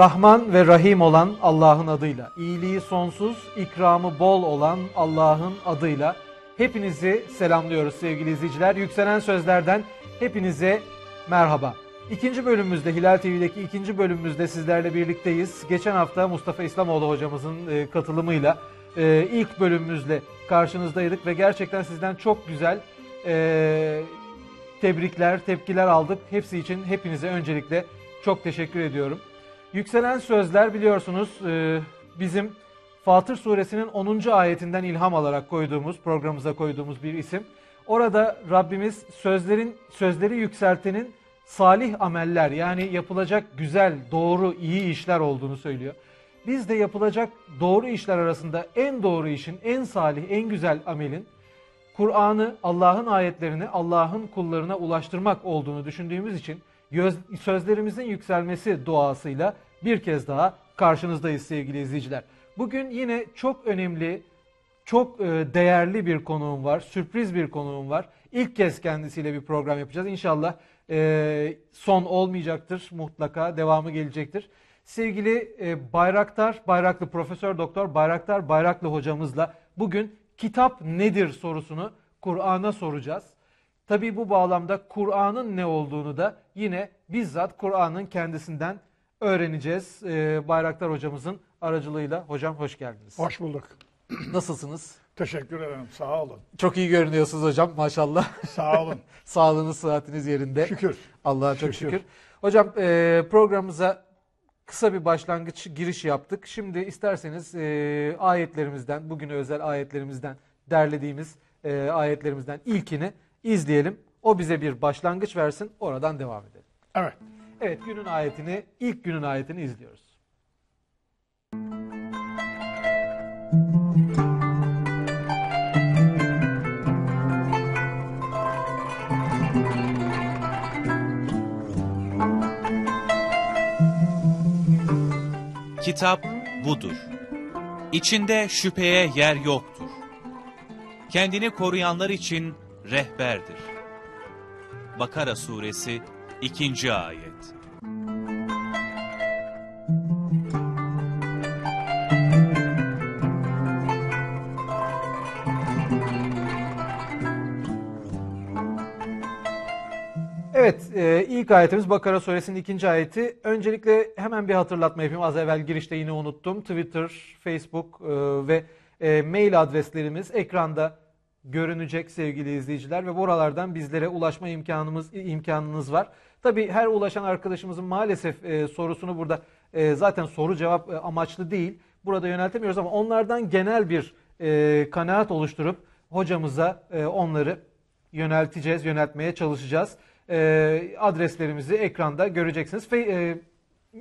Rahman ve Rahim olan Allah'ın adıyla, iyiliği sonsuz, ikramı bol olan Allah'ın adıyla hepinizi selamlıyoruz sevgili izleyiciler. Yükselen Sözler'den hepinize merhaba. İkinci bölümümüzde, Hilal TV'deki ikinci bölümümüzde sizlerle birlikteyiz. Geçen hafta Mustafa İslamoğlu hocamızın e, katılımıyla e, ilk bölümümüzle karşınızdaydık ve gerçekten sizden çok güzel e, tebrikler, tepkiler aldık. Hepsi için hepinize öncelikle çok teşekkür ediyorum. Yükselen Sözler biliyorsunuz e, bizim Fatır suresinin 10. ayetinden ilham alarak koyduğumuz, programımıza koyduğumuz bir isim. Orada Rabbimiz sözlerin sözleri yükseltenin salih ameller yani yapılacak güzel, doğru, iyi işler olduğunu söylüyor. Biz de yapılacak doğru işler arasında en doğru işin, en salih, en güzel amelin Kur'an'ı, Allah'ın ayetlerini Allah'ın kullarına ulaştırmak olduğunu düşündüğümüz için sözlerimizin yükselmesi duasıyla bir kez daha karşınızdayız sevgili izleyiciler. Bugün yine çok önemli, çok e, değerli bir konuğum var, sürpriz bir konuğum var. İlk kez kendisiyle bir program yapacağız. İnşallah e, son olmayacaktır, mutlaka devamı gelecektir. Sevgili e, Bayraktar, Bayraklı Profesör Doktor Bayraktar Bayraklı hocamızla bugün kitap nedir sorusunu Kur'an'a soracağız. Tabi bu bağlamda Kur'an'ın ne olduğunu da yine bizzat Kur'an'ın kendisinden öğreneceğiz. Ee, Bayraktar hocamızın aracılığıyla. Hocam hoş geldiniz. Hoş bulduk. Nasılsınız? Teşekkür ederim. Sağ olun. Çok iyi görünüyorsunuz hocam maşallah. Sağ olun. Sağlığınız, sıhhatiniz yerinde. Şükür. Allah'a çok şükür. şükür. Hocam e, programımıza kısa bir başlangıç giriş yaptık. Şimdi isterseniz e, ayetlerimizden, bugün özel ayetlerimizden derlediğimiz e, ayetlerimizden ilkini izleyelim. O bize bir başlangıç versin, oradan devam edelim. Evet. Evet, günün ayetini, ilk günün ayetini izliyoruz. Kitap budur. İçinde şüpheye yer yoktur. Kendini koruyanlar için rehberdir. Bakara Suresi 2. Ayet Evet, e, ilk ayetimiz Bakara suresinin ikinci ayeti. Öncelikle hemen bir hatırlatma yapayım. Az evvel girişte yine unuttum. Twitter, Facebook e, ve e, mail adreslerimiz ekranda görünecek sevgili izleyiciler ve buralardan bizlere ulaşma imkanımız imkanınız var. Tabii her ulaşan arkadaşımızın maalesef e, sorusunu burada e, zaten soru cevap e, amaçlı değil. Burada yöneltemiyoruz ama onlardan genel bir e, kanaat oluşturup hocamıza e, onları yönelteceğiz, yöneltmeye çalışacağız e, adreslerimizi ekranda göreceksiniz. E,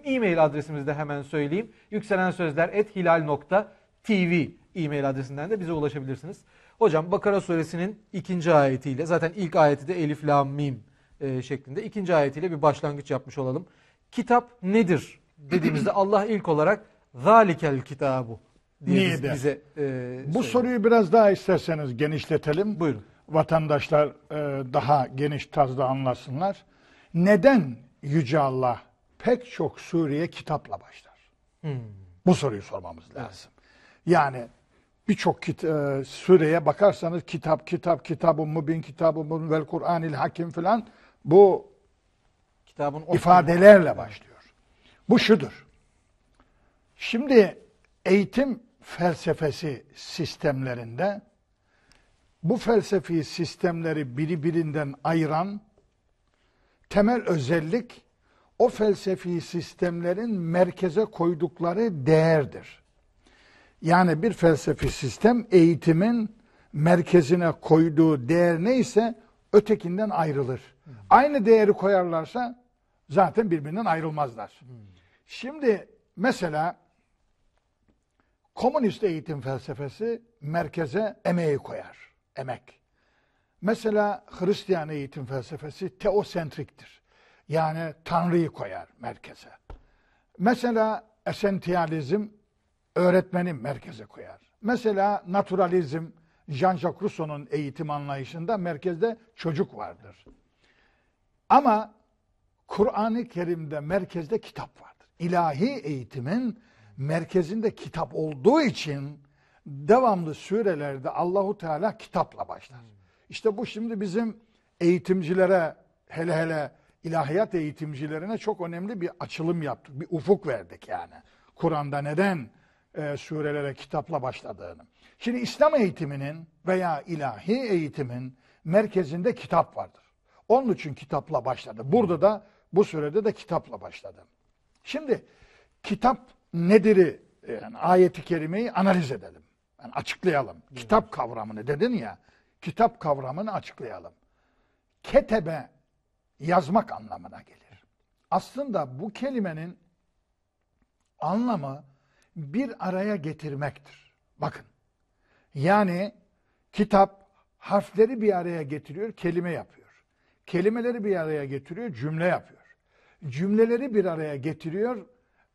e-mail adresimizi de hemen söyleyeyim. Yükselen sözler hilal.tv e-mail adresinden de bize ulaşabilirsiniz. Hocam Bakara suresinin ikinci ayetiyle zaten ilk ayeti de Elif Lam Mim e, şeklinde ikinci ayetiyle bir başlangıç yapmış olalım. Kitap nedir dediğimizde Allah ilk olarak zalikel kitabu diye Niye bize, bize e, Bu soruyu biraz daha isterseniz genişletelim. Buyurun vatandaşlar e, daha geniş tazda anlasınlar. Neden Yüce Allah pek çok Suriye kitapla başlar? Hmm. Bu soruyu sormamız lazım. Yani birçok e, sureye bakarsanız kitap, kitap, kitabın mübin, kitabın vel Kur'anil hakim filan bu kitabın ifadelerle başlıyor. Bu şudur. Şimdi eğitim felsefesi sistemlerinde bu felsefi sistemleri birbirinden ayıran temel özellik o felsefi sistemlerin merkeze koydukları değerdir. Yani bir felsefi sistem eğitimin merkezine koyduğu değer neyse ötekinden ayrılır. Aynı değeri koyarlarsa zaten birbirinden ayrılmazlar. Şimdi mesela komünist eğitim felsefesi merkeze emeği koyar emek. Mesela Hristiyan eğitim felsefesi teosentriktir. Yani Tanrı'yı koyar merkeze. Mesela esentiyalizm öğretmeni merkeze koyar. Mesela naturalizm Jean-Jacques Rousseau'nun eğitim anlayışında merkezde çocuk vardır. Ama Kur'an-ı Kerim'de merkezde kitap vardır. ilahi eğitimin merkezinde kitap olduğu için devamlı surelerde Allahu Teala kitapla başlar. İşte bu şimdi bizim eğitimcilere hele hele ilahiyat eğitimcilerine çok önemli bir açılım yaptık. Bir ufuk verdik yani. Kur'an'da neden e, surelere kitapla başladığını. Şimdi İslam eğitiminin veya ilahi eğitimin merkezinde kitap vardır. Onun için kitapla başladı. Burada da bu surede de kitapla başladı. Şimdi kitap nedir'i yani ayeti kerimeyi analiz edelim. Yani açıklayalım. Kitap kavramını dedin ya. Kitap kavramını açıklayalım. Ketebe yazmak anlamına gelir. Aslında bu kelimenin anlamı bir araya getirmektir. Bakın. Yani kitap harfleri bir araya getiriyor, kelime yapıyor. Kelimeleri bir araya getiriyor, cümle yapıyor. Cümleleri bir araya getiriyor,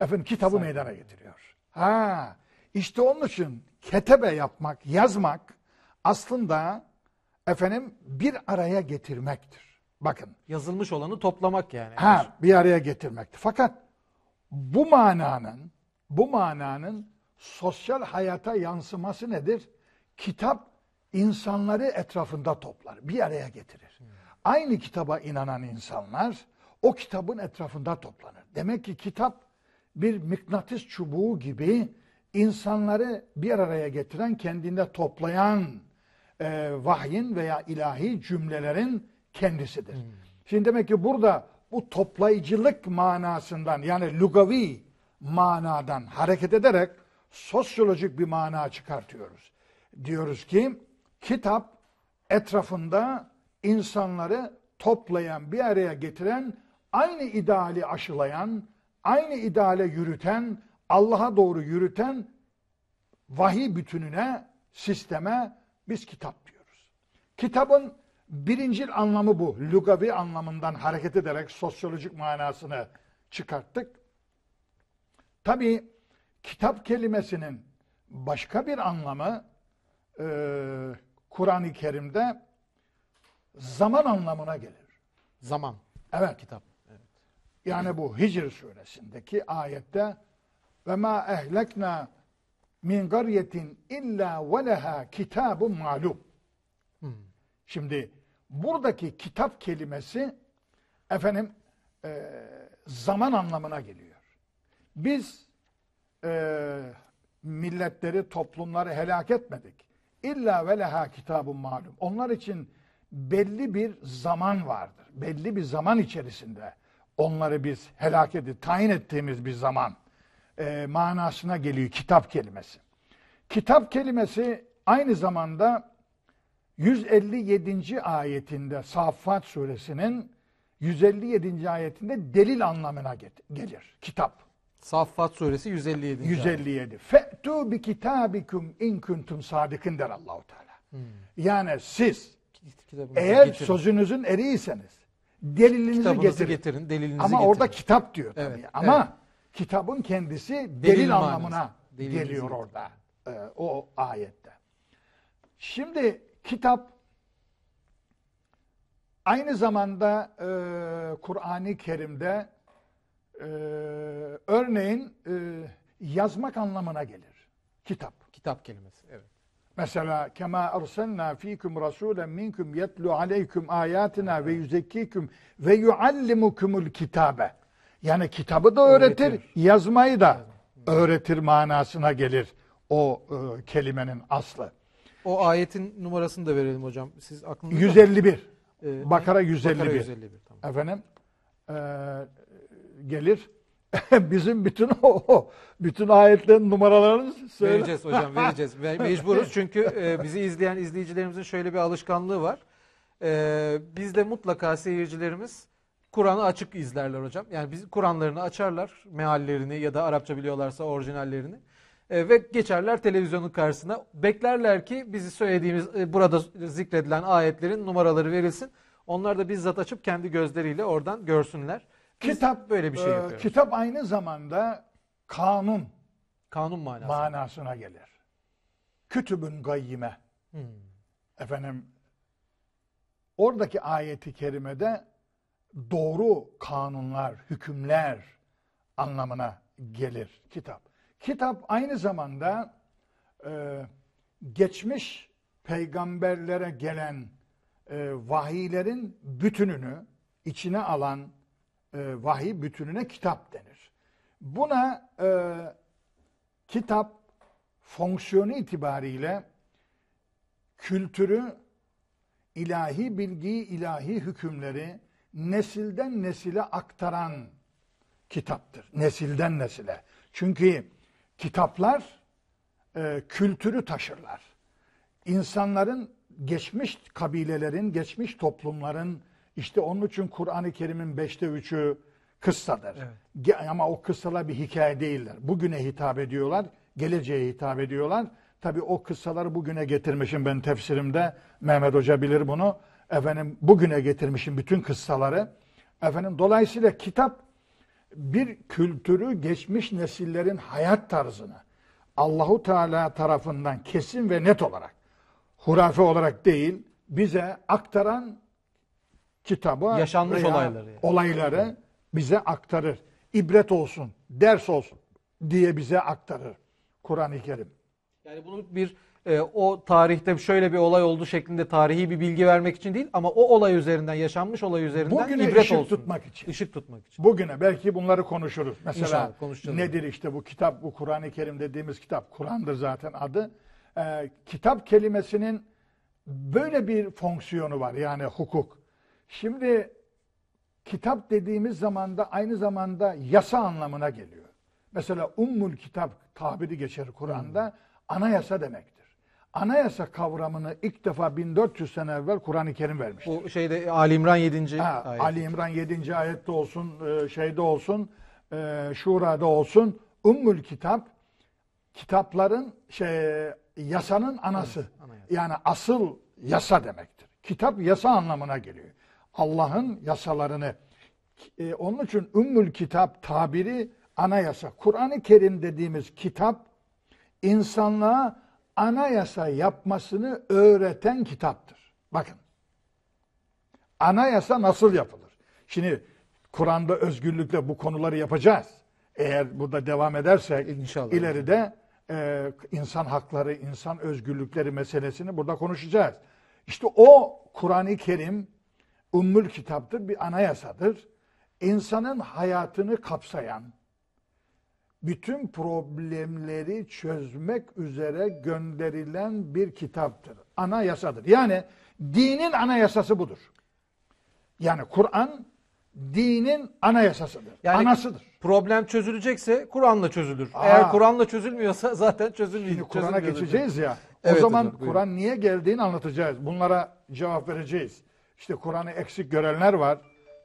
efendim kitabı meydana getiriyor. Ha, işte onun için ketebe yapmak, yazmak aslında efendim bir araya getirmektir. Bakın. Yazılmış olanı toplamak yani. Ha, bir araya getirmektir. Fakat bu mananın bu mananın sosyal hayata yansıması nedir? Kitap insanları etrafında toplar, bir araya getirir. Aynı kitaba inanan insanlar o kitabın etrafında toplanır. Demek ki kitap bir mıknatıs çubuğu gibi insanları bir araya getiren, kendinde toplayan e, vahyin veya ilahi cümlelerin kendisidir. Şimdi demek ki burada bu toplayıcılık manasından yani lugavi manadan hareket ederek sosyolojik bir mana çıkartıyoruz. Diyoruz ki kitap etrafında insanları toplayan, bir araya getiren, aynı ideali aşılayan, aynı ideale yürüten, Allah'a doğru yürüten vahiy bütününe, sisteme biz kitap diyoruz. Kitabın birincil anlamı bu. Lugavi anlamından hareket ederek sosyolojik manasını çıkarttık. Tabi kitap kelimesinin başka bir anlamı e, Kur'an-ı Kerim'de zaman anlamına gelir. Zaman. Evet. Kitap. Evet. Yani bu Hicr suresindeki ayette ve ma ehlekna min qaryetin illa ve leha kitabun malum. Şimdi buradaki kitap kelimesi efendim e, zaman anlamına geliyor. Biz e, milletleri, toplumları helak etmedik. İlla ve leha kitabun malum. Onlar için belli bir zaman vardır. Belli bir zaman içerisinde onları biz helak edip tayin ettiğimiz bir zaman e, manasına geliyor kitap kelimesi. Kitap kelimesi aynı zamanda 157. ayetinde Saffat suresinin 157. ayetinde delil anlamına gelir. Kitap. Saffat suresi 157. 157. Fe'tu bi kitabikum in kuntum sadikin der Allahu Teala. Yani siz Kitabınızı eğer getirin. sözünüzün eriyseniz delilinizi Kitabınızı getirin. getirin, delilinizi Ama getirin. orada kitap diyor tabii. Evet, Ama evet. kitabın kendisi delil, Delil anlamına Delilinizi geliyor getirin. orada. e, o ayette. Şimdi kitap aynı zamanda e, Kur'an-ı Kerim'de e, örneğin e, yazmak anlamına gelir. Kitap. Kitap kelimesi. Evet. Mesela kema arsalna fikum rasulen minkum yetlu aleykum ayatina ve yuzekkikum ve yuallimukumul kitabe. Yani kitabı da öğretir, Öğretir. yazmayı da öğretir manasına gelir o e, kelimenin aslı. O ayetin numarasını da verelim hocam. Siz aklınızda mı? 151. Ee, Bakara ne? 151. Bakara 151. Tamam. Efendim e, gelir. Bizim bütün o bütün ayetlerin numaralarını söyle. Vereceğiz hocam vereceğiz. Ve mecburuz çünkü e, bizi izleyen izleyicilerimizin şöyle bir alışkanlığı var. E, bizde mutlaka seyircilerimiz Kur'an'ı açık izlerler hocam. Yani biz Kur'anlarını açarlar, meallerini ya da Arapça biliyorlarsa orijinallerini. E, ve geçerler televizyonun karşısına. Beklerler ki bizi söylediğimiz e, burada zikredilen ayetlerin numaraları verilsin. Onlar da bizzat açıp kendi gözleriyle oradan görsünler. Kitap böyle bir şey e, yapıyoruz. Kitap aynı zamanda kanun Kanun manası. manasına gelir. Kütübün gayyime. Hmm. Efendim oradaki ayeti kerimede doğru kanunlar, hükümler anlamına gelir kitap. Kitap aynı zamanda e, geçmiş peygamberlere gelen e, vahiylerin bütününü içine alan e, vahiy bütününe kitap denir. Buna e, kitap fonksiyonu itibariyle kültürü, ilahi bilgiyi, ilahi hükümleri nesilden nesile aktaran kitaptır. Nesilden nesile. Çünkü kitaplar e, kültürü taşırlar. İnsanların, geçmiş kabilelerin, geçmiş toplumların, işte onun için Kur'an-ı Kerim'in beşte üçü kıssadır. Ge- Ama o kıssalar bir hikaye değiller. Bugüne hitap ediyorlar, geleceğe hitap ediyorlar. Tabi o kıssaları bugüne getirmişim ben tefsirimde. Mehmet Hoca bilir bunu. Efendim bugüne getirmişim bütün kıssaları. Efendim dolayısıyla kitap bir kültürü geçmiş nesillerin hayat tarzını Allahu Teala tarafından kesin ve net olarak hurafe olarak değil bize aktaran kitabı Yaşanmış olayları yani. olayları bize aktarır. İbret olsun, ders olsun diye bize aktarır Kur'an-ı Kerim. Yani bunu bir e, o tarihte şöyle bir olay oldu şeklinde tarihi bir bilgi vermek için değil ama o olay üzerinden yaşanmış olay üzerinden Bugüne ibret ışık olsun. tutmak için. Işık tutmak için. Bugüne belki bunları konuşuruz. Mesela İnşallah nedir işte bu kitap, bu Kur'an-ı Kerim dediğimiz kitap, Kur'an'dır zaten adı. Ee, kitap kelimesinin böyle bir fonksiyonu var yani hukuk. Şimdi kitap dediğimiz zamanda aynı zamanda yasa anlamına geliyor. Mesela ummul kitap tabiri geçer Kur'an'da anayasa demektir. Anayasa kavramını ilk defa 1400 sene evvel Kur'an-ı Kerim vermiştir. Bu şeyde Ali İmran 7. Ha, ayet. Ali İmran 7. ayette olsun, e, şeyde olsun, e, Şura'da olsun. Ümmül kitap, kitapların şey, yasanın anası. anayasa. Yani asıl yasa demektir. Kitap yasa anlamına geliyor. Allah'ın yasalarını. E, onun için Ümmül kitap tabiri anayasa. Kur'an-ı Kerim dediğimiz kitap insanlığa anayasa yapmasını öğreten kitaptır. Bakın anayasa nasıl yapılır? Şimdi Kur'an'da özgürlükle bu konuları yapacağız. Eğer burada devam edersek İnşallah. ileride e, insan hakları, insan özgürlükleri meselesini burada konuşacağız. İşte o Kur'an-ı Kerim ümmül kitaptır, bir anayasadır. İnsanın hayatını kapsayan, bütün problemleri çözmek üzere gönderilen bir kitaptır. Anayasadır. Yani dinin anayasası budur. Yani Kur'an dinin anayasasıdır. Yani Anasıdır. Problem çözülecekse Kur'an'la çözülür. Aa. Eğer Kur'an'la çözülmüyorsa zaten çözülmeyecek. Şimdi Kur'an'a çözülmüyor. geçeceğiz ya. Evet o zaman. Kur'an niye geldiğini anlatacağız. Bunlara cevap vereceğiz. İşte Kur'an'ı eksik görenler var.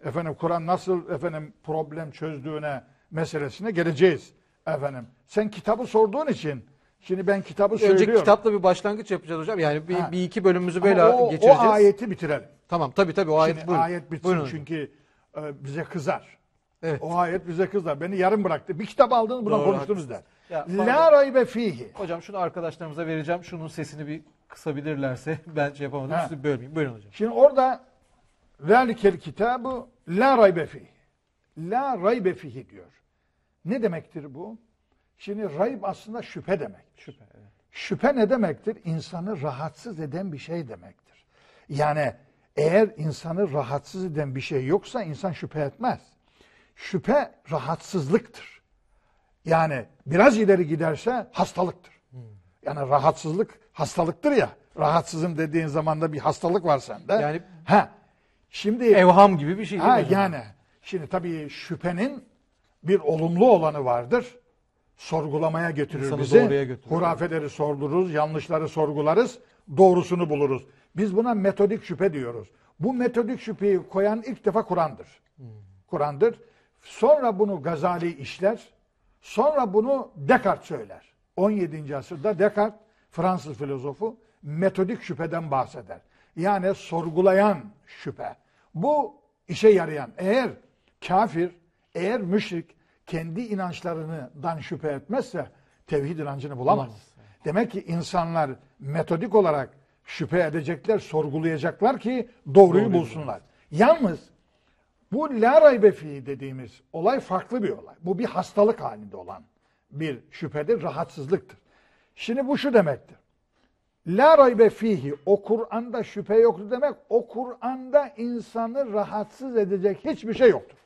Efendim Kur'an nasıl efendim problem çözdüğüne meselesine geleceğiz. Efendim sen kitabı sorduğun için şimdi ben kitabı Önce söylüyorum. kitapla bir başlangıç yapacağız hocam. Yani bir, Ha. bir iki bölümümüzü Ama böyle o, o geçireceğiz. ayeti bitirelim. Tamam tabii tabii o ayet Şimdi buyurun. ayet bitsin Buyurun çünkü e, bize kızar. Evet. O ayet bize kızar. Beni yarım bıraktı. Bir kitap aldınız buna Doğru, konuştunuz der. Ya, La raybe fihi. Hocam şunu arkadaşlarımıza vereceğim. Şunun sesini bir kısabilirlerse ben şey yapamadım. Ha. Sizi bölmeyeyim. Buyurun hocam. Şimdi orada Zalikel kitabı la raybe fihi. La raybe fihi diyor. Ne demektir bu? Şimdi rayb aslında şüphe demek. Şüphe. Evet. Şüphe ne demektir? İnsanı rahatsız eden bir şey demektir. Yani eğer insanı rahatsız eden bir şey yoksa insan şüphe etmez. Şüphe rahatsızlıktır. Yani biraz ileri giderse hastalıktır. Yani rahatsızlık hastalıktır ya. Rahatsızım dediğin zaman da bir hastalık var sende. Yani- ha. Şimdi Evham gibi bir şey Ha yani şimdi tabii şüphenin bir olumlu olanı vardır. Sorgulamaya götürür İnsanı bizi. doğruya götürür. Hurafeleri sordururuz, yanlışları sorgularız, doğrusunu buluruz. Biz buna metodik şüphe diyoruz. Bu metodik şüpheyi koyan ilk defa Kur'an'dır. Kur'an'dır. Sonra bunu Gazali işler. Sonra bunu Descartes söyler. 17. asırda Descartes Fransız filozofu metodik şüpheden bahseder. Yani sorgulayan şüphe. Bu işe yarayan. Eğer kafir, eğer müşrik kendi inançlarından şüphe etmezse tevhid inancını bulamaz. Bulamaz. Demek ki insanlar metodik olarak şüphe edecekler, sorgulayacaklar ki doğruyu Doğruyu bulsunlar. Yalnız Bu la raybe fi dediğimiz olay farklı bir olay. Bu bir hastalık halinde olan bir şüphedir, rahatsızlıktır. Şimdi bu şu demektir. La raybe fihi o Kur'an'da şüphe yoktur demek o Kur'an'da insanı rahatsız edecek hiçbir şey yoktur.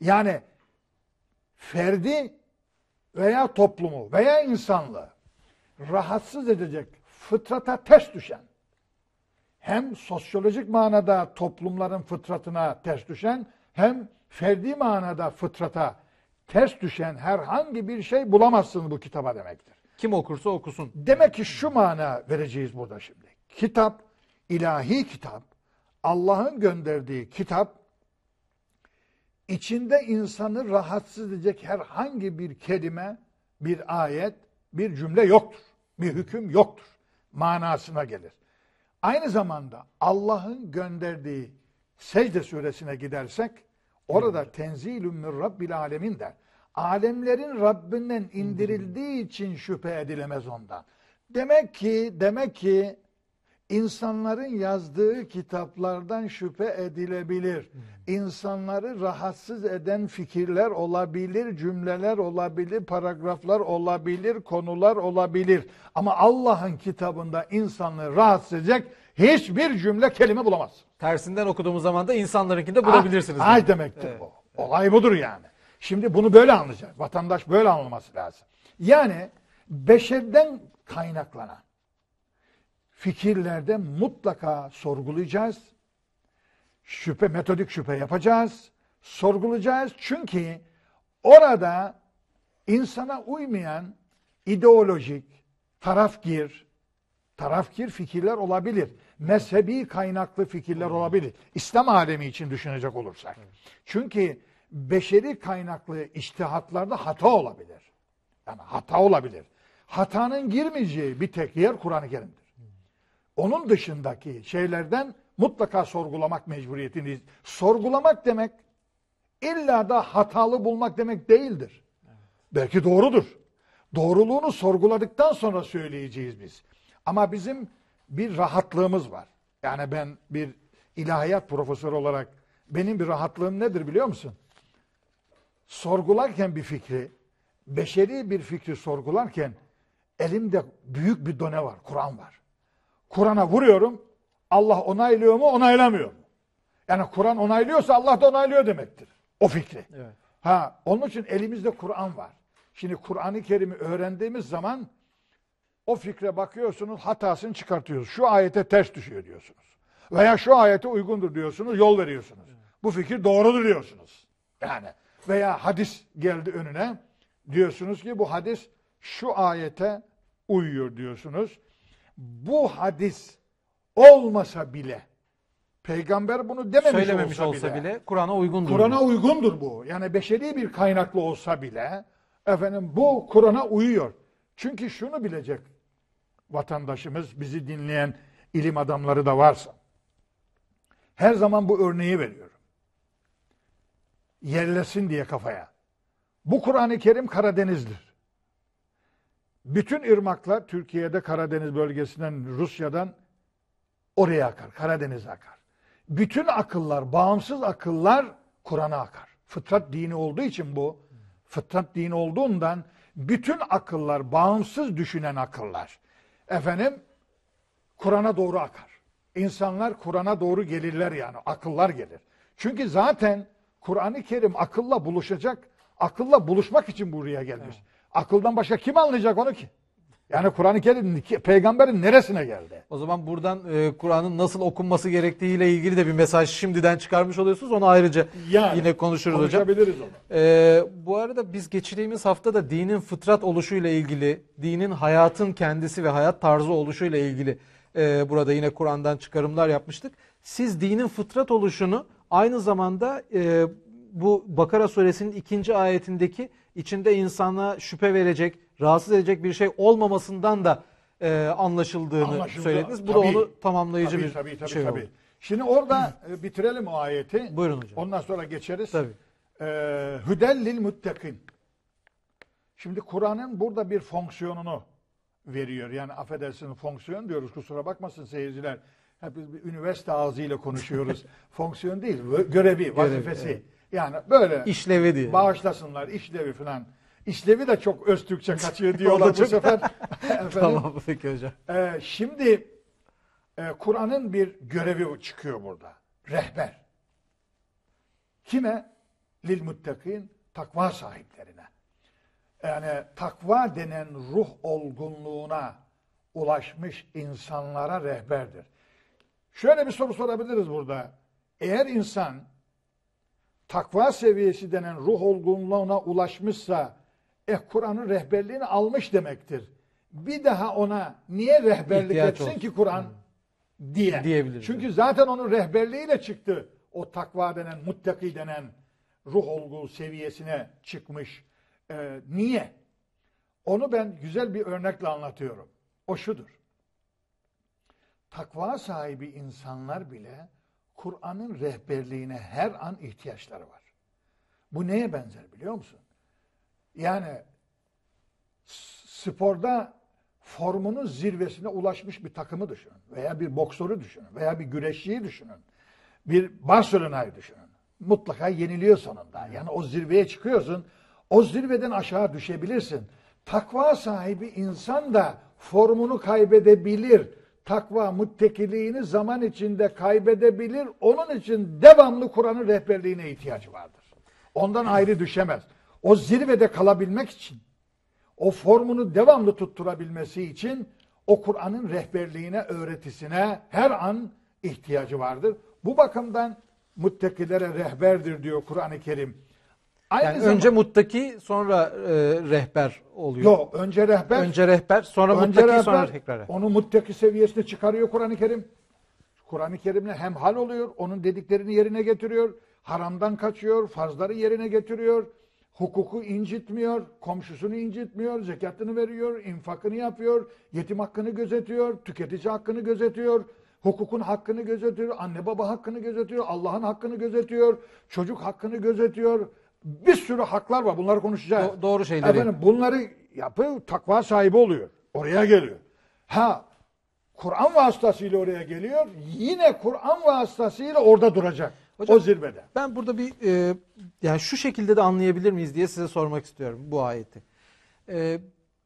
Yani ferdi veya toplumu veya insanlığı rahatsız edecek fıtrata ters düşen hem sosyolojik manada toplumların fıtratına ters düşen hem ferdi manada fıtrata ters düşen herhangi bir şey bulamazsın bu kitaba demektir. Kim okursa okusun. Demek ki şu mana vereceğiz burada şimdi. Kitap, ilahi kitap, Allah'ın gönderdiği kitap, içinde insanı rahatsız edecek herhangi bir kelime, bir ayet, bir cümle yoktur. Bir hüküm yoktur. Manasına gelir. Aynı zamanda Allah'ın gönderdiği secde suresine gidersek, orada tenzilün min rabbil alemin der. Alemlerin Rabbinden indirildiği için şüphe edilemez ondan. Demek ki, demek ki insanların yazdığı kitaplardan şüphe edilebilir. İnsanları rahatsız eden fikirler olabilir, cümleler olabilir, paragraflar olabilir, konular olabilir. Ama Allah'ın kitabında insanları rahatsız edecek hiçbir cümle kelime bulamaz. Tersinden okuduğumuz zaman da insanlarınkinde bulabilirsiniz. Ah, Ay demektir bu. Olay budur yani. Şimdi bunu böyle anlayacak. Vatandaş böyle anlaması lazım. Yani beşerden kaynaklanan fikirlerde mutlaka sorgulayacağız. Şüphe, metodik şüphe yapacağız. Sorgulayacağız. Çünkü orada insana uymayan ideolojik, tarafgir, tarafgir fikirler olabilir. Mezhebi kaynaklı fikirler olabilir. İslam alemi için düşünecek olursak. Çünkü beşeri kaynaklı iştihatlarda hata olabilir. Yani hata olabilir. Hatanın girmeyeceği bir tek yer Kur'an-ı Kerim'dir. Onun dışındaki şeylerden mutlaka sorgulamak mecburiyetindeyiz. Sorgulamak demek illa da hatalı bulmak demek değildir. Belki doğrudur. Doğruluğunu sorguladıktan sonra söyleyeceğiz biz. Ama bizim bir rahatlığımız var. Yani ben bir ilahiyat profesörü olarak benim bir rahatlığım nedir biliyor musun? Sorgularken bir fikri, beşeri bir fikri sorgularken elimde büyük bir done var, Kur'an var. Kur'an'a vuruyorum, Allah onaylıyor mu, onaylamıyor mu? Yani Kur'an onaylıyorsa Allah da onaylıyor demektir. O fikri. Evet. Ha, onun için elimizde Kur'an var. Şimdi Kur'an-ı Kerim'i öğrendiğimiz zaman o fikre bakıyorsunuz, hatasını çıkartıyorsunuz. Şu ayete ters düşüyor diyorsunuz. Veya şu ayete uygundur diyorsunuz, yol veriyorsunuz. Bu fikir doğrudur diyorsunuz. Yani veya hadis geldi önüne diyorsunuz ki bu hadis şu ayete uyuyor diyorsunuz. Bu hadis olmasa bile peygamber bunu dememiş Söylememiş olsa, bile, Kur'an'a uygundur. Kur'an'a uygundur bu. Yani beşeri bir kaynaklı olsa bile efendim bu Kur'an'a uyuyor. Çünkü şunu bilecek vatandaşımız, bizi dinleyen ilim adamları da varsa. Her zaman bu örneği veriyorum. Yerlesin diye kafaya. Bu Kur'an-ı Kerim Karadeniz'dir. Bütün ırmaklar Türkiye'de Karadeniz bölgesinden, Rusya'dan oraya akar. Karadeniz'e akar. Bütün akıllar, bağımsız akıllar Kur'an'a akar. Fıtrat dini olduğu için bu, fıtrat dini olduğundan bütün akıllar, bağımsız düşünen akıllar, efendim Kur'an'a doğru akar. İnsanlar Kur'an'a doğru gelirler yani, akıllar gelir. Çünkü zaten Kur'an-ı Kerim akılla buluşacak, akılla buluşmak için buraya gelmiş. Akıldan başka kim anlayacak onu ki? Yani Kur'an-ı Kerim peygamberin neresine geldi? O zaman buradan e, Kur'an'ın nasıl okunması gerektiğiyle ilgili de bir mesaj şimdiden çıkarmış oluyorsunuz. Onu ayrıca Yani, yine konuşuruz hocam. Onu. E, bu arada biz geçtiğimiz hafta da dinin fıtrat oluşuyla ilgili, dinin hayatın kendisi ve hayat tarzı oluşuyla ilgili e, burada yine Kur'an'dan çıkarımlar yapmıştık. Siz dinin fıtrat oluşunu aynı zamanda e, bu Bakara suresinin ikinci ayetindeki içinde insana şüphe verecek, rahatsız edecek bir şey olmamasından da e, anlaşıldığını Anlaşıldı. söylediniz. Bu Tabii. da onu tamamlayıcı Tabii, bir tabii, tabii, şey tabii. oldu. Şimdi orada e, bitirelim o ayeti. Buyurun hocam. Ondan sonra geçeriz. Tabii. Ee, Hüdellil muttakin. Şimdi Kur'an'ın burada bir fonksiyonunu veriyor. Yani affedersiniz fonksiyon diyoruz kusura bakmasın seyirciler. Hep biz bir üniversite ağzıyla konuşuyoruz. Fonksiyon değil, görevi, vazifesi. Yani böyle İşlevi diye. bağışlasınlar, işlevi falan. İşlevi de çok öz Türkçe kaçıyor diyorlar bu çok- sefer. Efendim, Tamam peki hocam. ee, şimdi e, Kur'an'ın bir görevi çıkıyor burada. Rehber. Kime? Lil muttakin, takva sahiplerine. Yani takva denen ruh olgunluğuna ulaşmış insanlara rehberdir. Şöyle bir soru sorabiliriz burada. Eğer insan takva seviyesi denen ruh olgunluğuna ulaşmışsa e, Kur'an'ın rehberliğini almış demektir. Bir daha ona niye rehberlik İhtiyaç etsin olsun. ki Kur'an diye. Diyebiliriz. Çünkü zaten onun rehberliğiyle çıktı. O takva denen, muttaki denen ruh olgu seviyesine çıkmış. E, niye? Onu ben güzel bir örnekle anlatıyorum. O şudur. Takva sahibi insanlar bile Kur'an'ın rehberliğine her an ihtiyaçları var. Bu neye benzer biliyor musun? Yani sporda formunun zirvesine ulaşmış bir takımı düşünün. Veya bir boksörü düşünün. Veya bir güreşçiyi düşünün. Bir Barcelona'yı düşünün. Mutlaka yeniliyor sonunda. Yani o zirveye çıkıyorsun. O zirveden aşağı düşebilirsin. Takva sahibi insan da formunu kaybedebilir. Takva muttekiliğini zaman içinde kaybedebilir. Onun için devamlı Kur'an'ın rehberliğine ihtiyacı vardır. Ondan ayrı düşemez. O zirvede kalabilmek için o formunu devamlı tutturabilmesi için o Kur'an'ın rehberliğine, öğretisine her an ihtiyacı vardır. Bu bakımdan muttakilere rehberdir diyor Kur'an-ı Kerim. Aynı Yani zaman- önce muttaki sonra e, rehber oluyor. Yok, önce rehber, Önce rehber sonra önce muttaki rehber, sonra tekrar rehber. onu muttaki seviyesine çıkarıyor Kur'an-ı Kerim. Kur'an-ı Kerim'le hemhal oluyor, onun dediklerini yerine getiriyor, haramdan kaçıyor, farzları yerine getiriyor, hukuku incitmiyor, komşusunu incitmiyor, zekatını veriyor, infakını yapıyor, yetim hakkını gözetiyor, tüketici hakkını gözetiyor, hukukun hakkını gözetiyor, anne baba hakkını gözetiyor, Allah'ın hakkını gözetiyor, çocuk hakkını gözetiyor. Bir sürü haklar var. Bunları konuşacağız. Do- doğru şeyleri. Efendim bunları yapıyor, takva sahibi oluyor. Oraya geliyor. Ha Kur'an vasıtasıyla oraya geliyor. Yine Kur'an vasıtasıyla orada duracak. Hocam- o zirvede. Ben burada bir e, yani şu şekilde de anlayabilir miyiz diye size sormak istiyorum bu ayeti. E,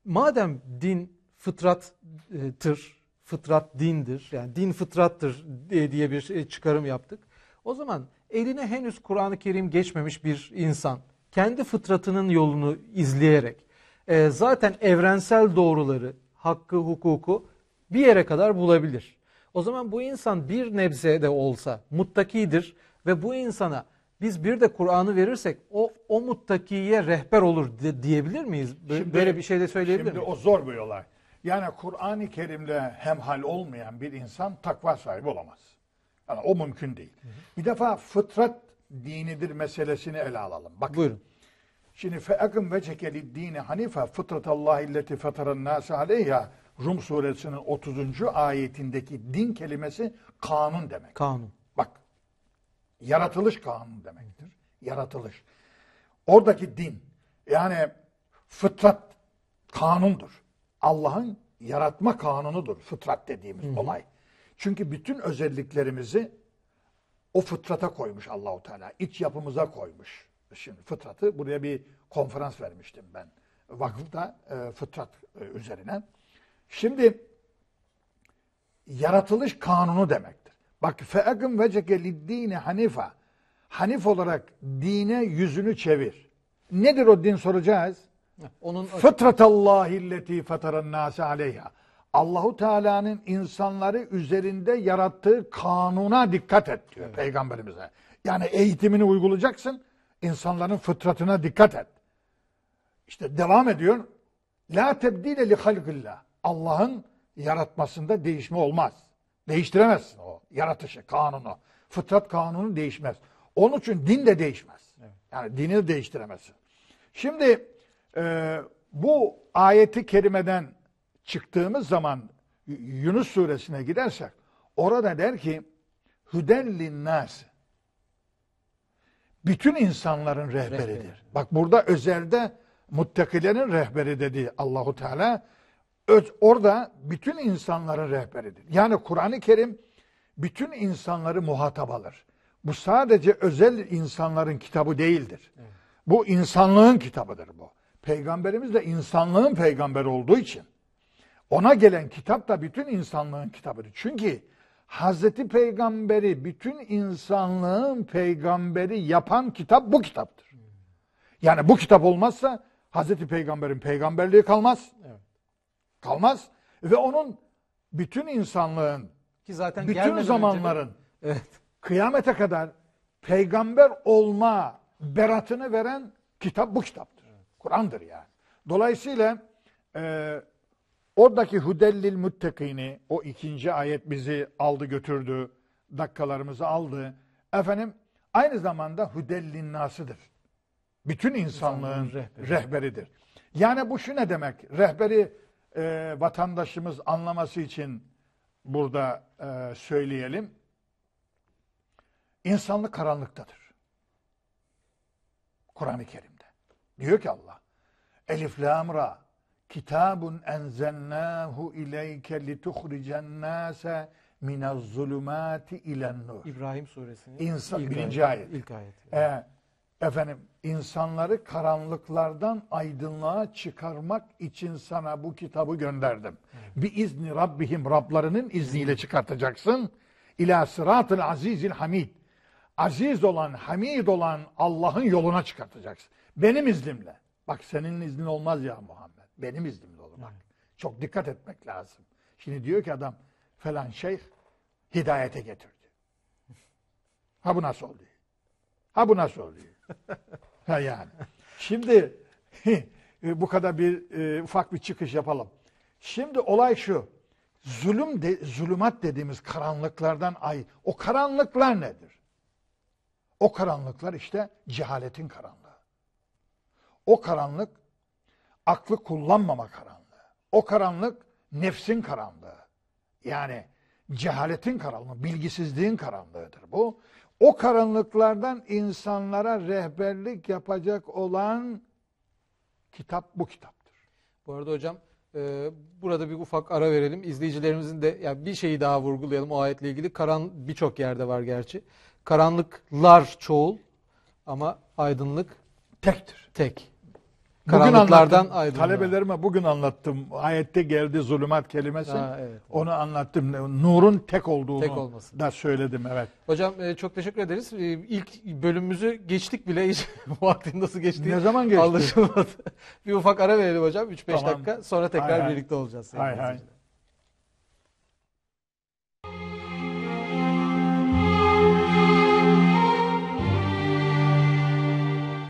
madem din fıtrattır, fıtrat dindir, yani din fıtrattır diye, bir şey- çıkarım yaptık. O zaman eline henüz Kur'an-ı Kerim geçmemiş bir insan kendi fıtratının yolunu izleyerek e, zaten evrensel doğruları, hakkı, hukuku bir yere kadar bulabilir. O zaman bu insan bir nebze de olsa muttakidir ve bu insana biz bir de Kur'an'ı verirsek o o muttakiye rehber olur de- diyebilir miyiz? Bö- Şimdi- Böyle bir şey de söyleyebilir Şimdi miyiz? o zor bir olay. Yani Kur'an-ı Kerim'le hemhal olmayan bir insan takva sahibi olamaz. Yani o mümkün değil. Bir defa fıtrat dinidir meselesini ele alalım. Bak Buyurun. Şimdi fe'akım veceke lid-dini hanife fıtratallahi illeti fetaran nase aleyha Rum suresinin 30. ayetindeki din kelimesi kanun demek. Kanun. Bak. Yaratılış kanunu demektir. Yaratılış. Oradaki din yani fıtrat kanundur. Allah'ın yaratma kanunudur fıtrat dediğimiz olay. Çünkü bütün özelliklerimizi o fıtrata koymuş Allahu Teala. İç yapımıza koymuş. Şimdi fıtratı buraya bir konferans vermiştim ben vakıfta e, fıtrat e, üzerine. Şimdi yaratılış kanunu demektir. Bak fe'egim veceke liddini hanifa. Hanif olarak dine yüzünü çevir. Nedir o din soracağız? Onun Fıtratallahi illeti fetaran nase aleyha. Allahu Teala'nın insanları üzerinde yarattığı kanuna dikkat et diyor peygamberimize. Yani eğitimini uygulayacaksın. insanların fıtratına dikkat et. İşte devam ediyor. La tebdile li halqillah. Allah'ın yaratmasında değişme olmaz. Değiştiremezsin o yaratışı, kanunu. Fıtrat kanunu değişmez. Onun için din de değişmez. Yani dini de değiştiremezsin. Şimdi e, bu ayeti kerimeden çıktığımız zaman Yunus suresine gidersek orada der ki hüdellin nas bütün insanların rehberidir. Bak burada özelde muttakilerin rehberi dedi Allahu Teala. Öz- orada bütün insanların rehberidir. Yani Kur'an-ı Kerim bütün insanları muhatap alır. Bu sadece özel insanların kitabı değildir. Bu insanlığın kitabıdır bu. Peygamberimiz de insanlığın peygamberi olduğu için ona gelen kitap da bütün insanlığın kitabıdır. Çünkü Hazreti Peygamberi bütün insanlığın peygamberi yapan kitap bu kitaptır. Yani bu kitap olmazsa Hazreti Peygamber'in peygamberliği kalmaz. Kalmaz. Ve onun bütün insanlığın, Ki zaten bütün gelmeden önce zamanların Evet. kıyamete kadar peygamber olma beratını veren kitap bu kitaptır. Kur'an'dır yani. Dolayısıyla e, oradaki hudellil muttekini o ikinci ayet bizi aldı götürdü. Dakikalarımızı aldı. Efendim aynı zamanda hudellin nasıdır. Bütün insanlığın rehberi. rehberidir. Yani bu şu ne demek? Rehberi e, vatandaşımız anlaması için burada e, söyleyelim. İnsanlık karanlıktadır. Kur'an-ı Kerim'de. Diyor ki Allah. Elif lam ra. Kitabun enzelnahu ileyke lituhricen nase minez zulümati ilen nur. İbrahim suresinin İnsan- ilk birinci ayet. İlk ayet. Ee, efendim insanları karanlıklardan aydınlığa çıkarmak için sana bu kitabı gönderdim. Bir izni Rabbihim Rablarının izniyle çıkartacaksın. İlâ sıratıl azizil hamid. Aziz olan, hamid olan Allah'ın yoluna çıkartacaksın. Benim iznimle. Bak senin iznin olmaz ya Muhammed. Benim iznimle olur bak. Çok dikkat etmek lazım. Şimdi diyor ki adam falan şeyh hidayete getirdi. Ha bu nasıl oluyor? Ha bu nasıl oluyor? ha yani. Şimdi bu kadar bir e, ufak bir çıkış yapalım. Şimdi olay şu. Zulüm de, zulümat dediğimiz karanlıklardan ay. O karanlıklar nedir? O karanlıklar işte cehaletin karanlığı. O karanlık aklı kullanmama karanlığı. O karanlık nefsin karanlığı. Yani cehaletin karanlığı, bilgisizliğin karanlığıdır bu. O karanlıklardan insanlara rehberlik yapacak olan kitap bu kitaptır. Bu arada hocam e, burada bir ufak ara verelim. İzleyicilerimizin de ya bir şeyi daha vurgulayalım o ayetle ilgili. Karan birçok yerde var gerçi. Karanlıklar çoğul ama aydınlık Tektir. tek. Bugün Karanlıklardan anlattım. aydınlığa. Talebelerime bugün anlattım. Ayette geldi zulümat kelimesi. Ha, evet. Onu anlattım. Nurun tek olduğunu Tek da söyledim. Evet. Hocam e, çok teşekkür ederiz. E, ilk bölümümüzü geçtik bile. Hiç vaktin nasıl geçtiği Ne zaman geçti? anlaşılmadı. bir ufak ara verelim hocam. 3-5 Tamam. dakika. Sonra tekrar Hay hay. birlikte olacağız. sevgili Hay hay.